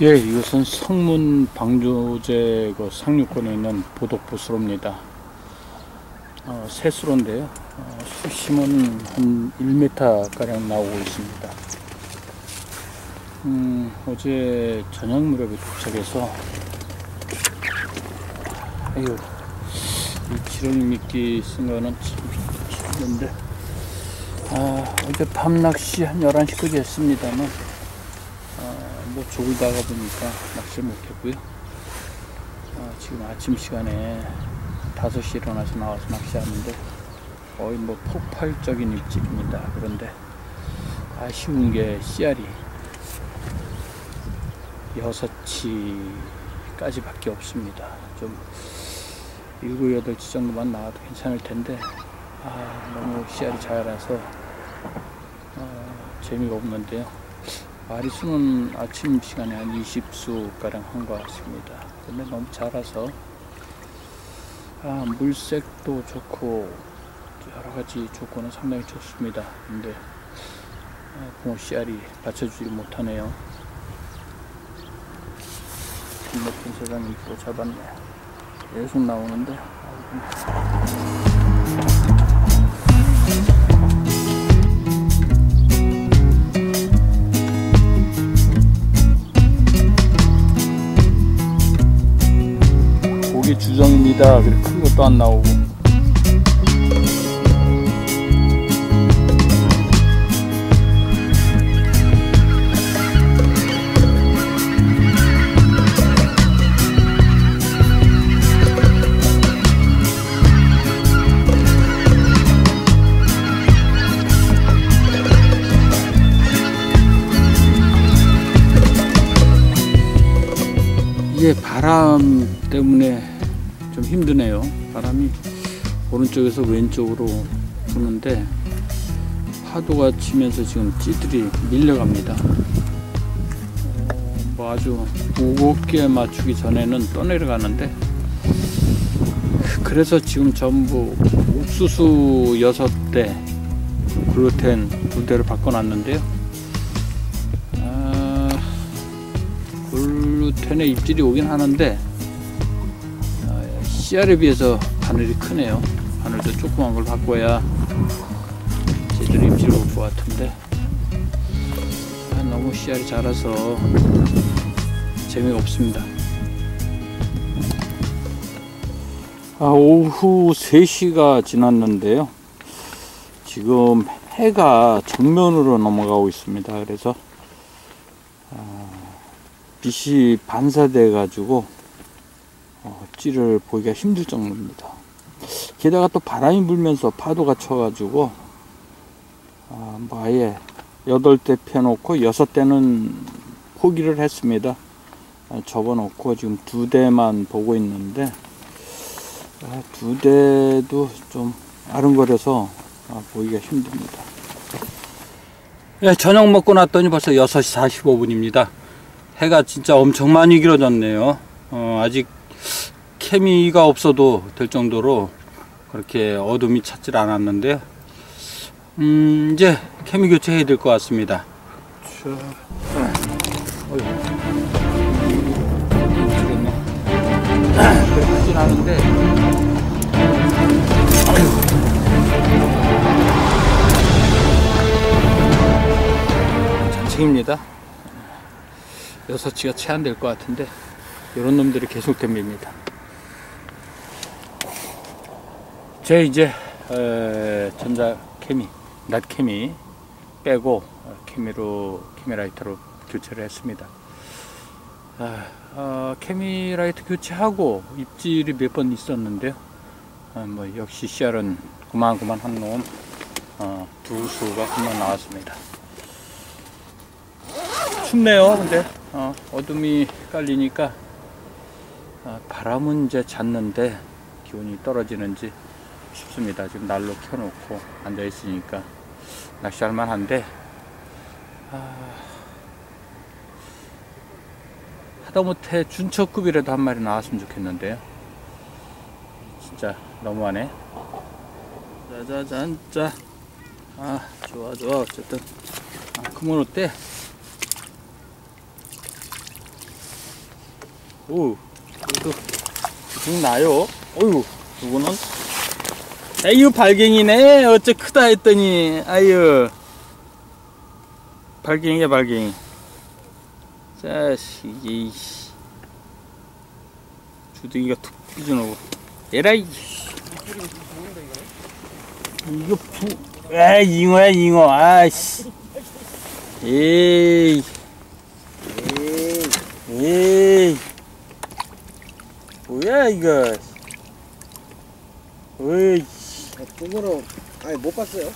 예, 이것은 성문 방조제 그 상류권에 있는 보독보수로입니다. 어, 새수로인데요. 어, 수심은 한 1m 가량 나오고 있습니다. 음, 어제 저녁 무렵에 도착해서 아유, 이 지렁이 미끼 쓴 거는 참 힘든데 아, 어제 밤 낚시 한 11시까지 했습니다만 뭐 조글다가 보니까 낚시를 못했고요. 어, 지금 아침 시간에 5시 일어나서 나와서 낚시하는데 거의 뭐 폭발적인 입질입니다. 그런데 아쉬운 게 씨알이 6치까지 밖에 없습니다. 좀 7, 8치 정도만 나와도 괜찮을 텐데 아, 너무 씨알이 작아서 어, 재미가 없는데요. 마리수는 아침 시간에 한 20수가량 한 것 같습니다. 근데 너무 작아서 아, 물색도 좋고 여러 가지 조건은 상당히 좋습니다. 근데 아, 붕어 씨알이 받쳐주지 못하네요. 높은 세상이 또 잡았네. 계속 나오는데. 주정입니다. 그래 큰 것도 안 나오고. 이게 바람 때문에 좀 힘드네요. 바람이 오른쪽에서 왼쪽으로 부는데 파도가 치면서 지금 찌들이 밀려갑니다. 어, 뭐 아주 무겁게 맞추기 전에는 떠내려가는데 그래서 지금 전부 옥수수 6대 글루텐 2대를 바꿔놨는데요. 아, 글루텐의 입질이 오긴 하는데 어, 씨알에 비해서 바늘이 크네요. 바늘도 조그만 걸 바꿔야 제대로 입질 올것 같은데 아, 너무 씨알이 자라서 재미가 없습니다. 아, 오후 3시가 지났는데요. 지금 해가 정면으로 넘어가고 있습니다. 그래서 아, 빛이 반사돼 가지고 어, 찌를 보기가 힘들 정도입니다. 게다가 또 바람이 불면서 파도가 쳐가지고 아, 뭐 아예 8대 펴놓고 6대는 포기를 했습니다. 아, 접어놓고 지금 두 대만 보고 있는데 아, 두 대도 좀 아른거려서 아, 보기가 힘듭니다. 예, 저녁 먹고 났더니 벌써 6시 45분입니다. 해가 진짜 엄청 많이 길어졌네요. 어, 아직 케미가 없어도 될 정도로 그렇게 어둠이 찾질 않았는데요. 음, 이제 케미 교체해야 될 것 같습니다. 자, 어휴. 미치겠네. 그렇진 않은데. 잔챙입니다. 여섯 치가 체한될 것 같은데 이런 놈들이 계속 덤빕니다. 제 이제 에, 전자 케미, 낫 케미 빼고 어, 케미로 케미라이터로 교체를 했습니다. 아, 어, 케미라이트 교체하고 입질이 몇 번 있었는데요. 어, 뭐 역시 CR은 그만그만 한 놈, 어, 두 수가 금방 나왔습니다. 춥네요. 근데 어, 어둠이 깔리니까 어, 바람은 이제 잤는데 기온이 떨어지는지 춥습니다. 지금 난로 켜놓고 앉아 있으니까 낚시할 만한데 아, 하다못해 준척급이라도 한 마리 나왔으면 좋겠는데요. 진짜 너무하네. 짜자잔 짜. 아 좋아 좋아 어쨌든 아, 그만 어때? 오, 그래도 쭉 나요. 어유, 이거는 에휴 발갱이네. 어째 크다 했더니 아유 발갱이야 발갱이. 자식이 씨. 주둥이가 툭 삐져나오고. 에라이. 이거 부, 아 잉어야 잉어. 아씨. 에이. 에이. 뭐야 이거. 어이. 뚱으로 아니 못 봤어요.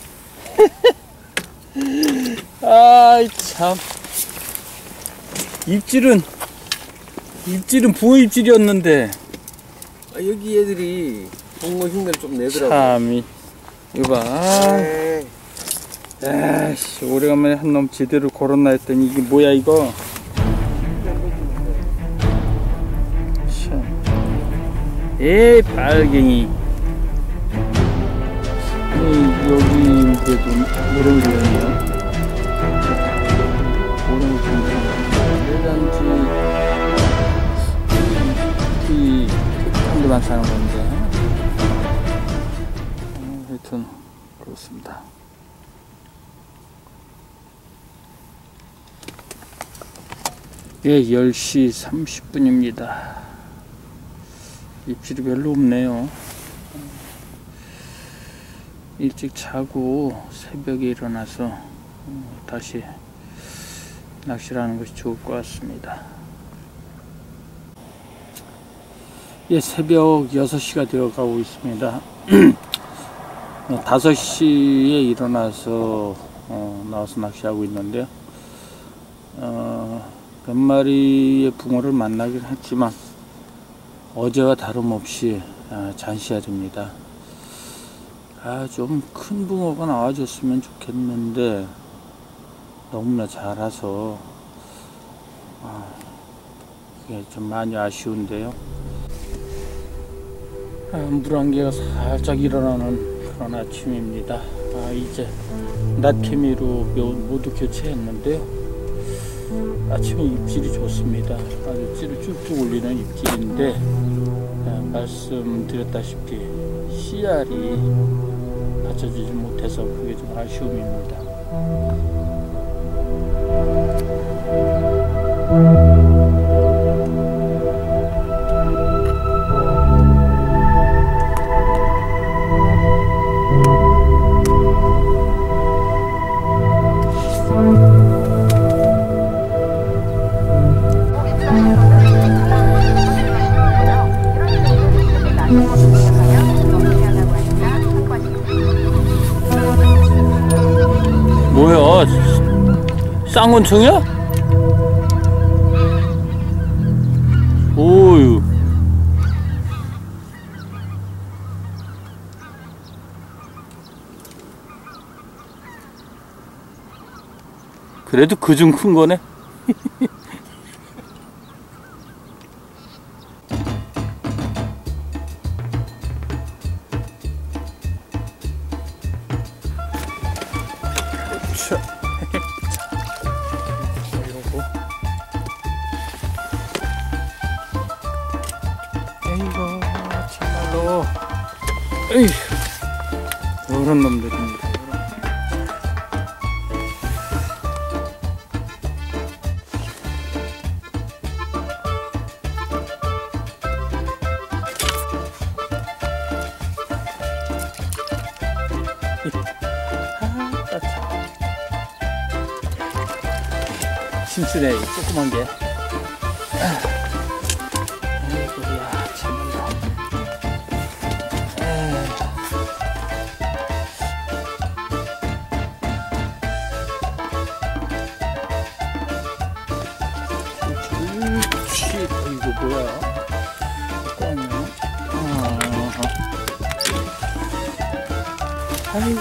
아이 참. 입질은 입질은 붕어 입질이었는데. 아, 여기 애들이 붕어 흉내를 좀 내더라고. 참이 이거 봐 에이, 아이씨 오래간만에 한 놈 제대로 걸었나 했더니 이게 뭐야 이거? 참. 에이 빨갱이 이 그래도 모래물이 있네요 모래물이 대단지 이 한두만 사는 건데 음, 하여튼 그렇습니다 예, 10시 30분입니다. 입질이 별로 없네요. 일찍 자고 새벽에 일어나서 어, 다시 낚시를 하는 것이 좋을 것 같습니다. 예, 새벽 6시가 되어 가고 있습니다. 5시에 일어나서 어, 나와서 낚시하고 있는데요. 어, 몇 마리의 붕어를 만나긴 했지만 어제와 다름없이 아, 잔시야입니다. 아, 좀 큰 붕어가 나와줬으면 좋겠는데 너무나 작아서 아, 그게 좀 많이 아쉬운데요. 아, 물안개가 살짝 일어나는 그런 아침입니다. 아, 이제 낮케미로 묘- 모두 교체했는데요. 아침에 입질이 좋습니다. 아주 찌를 쭉쭉 올리는 입질인데 아, 말씀드렸다시피 씨알이 받쳐주지 못해서 그게 좀 아쉬움입니다. 쌍권총이야? 오유. 그래도 그중 큰 거네. 이런 놈들입니다. 이 조그만 게. 아이고.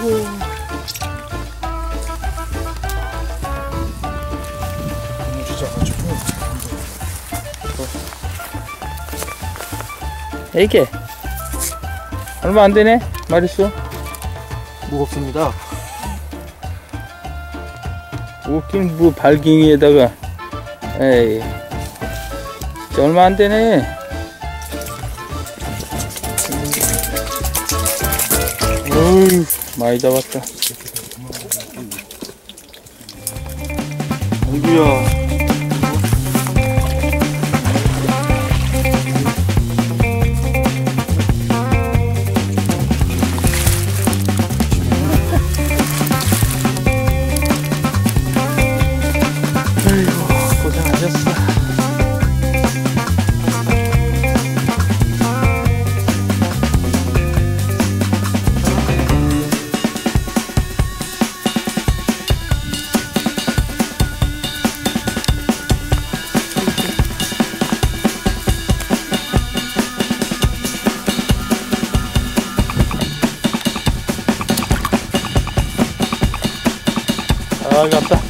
너무 짖어가지고. 이게 얼마 안 되네 마리수 무겁습니다. 웃긴 뭐 발갱이에다가 에이 이제 얼마 안 되네. 어휴, 많이 잡았다. 어이구야. y'all got.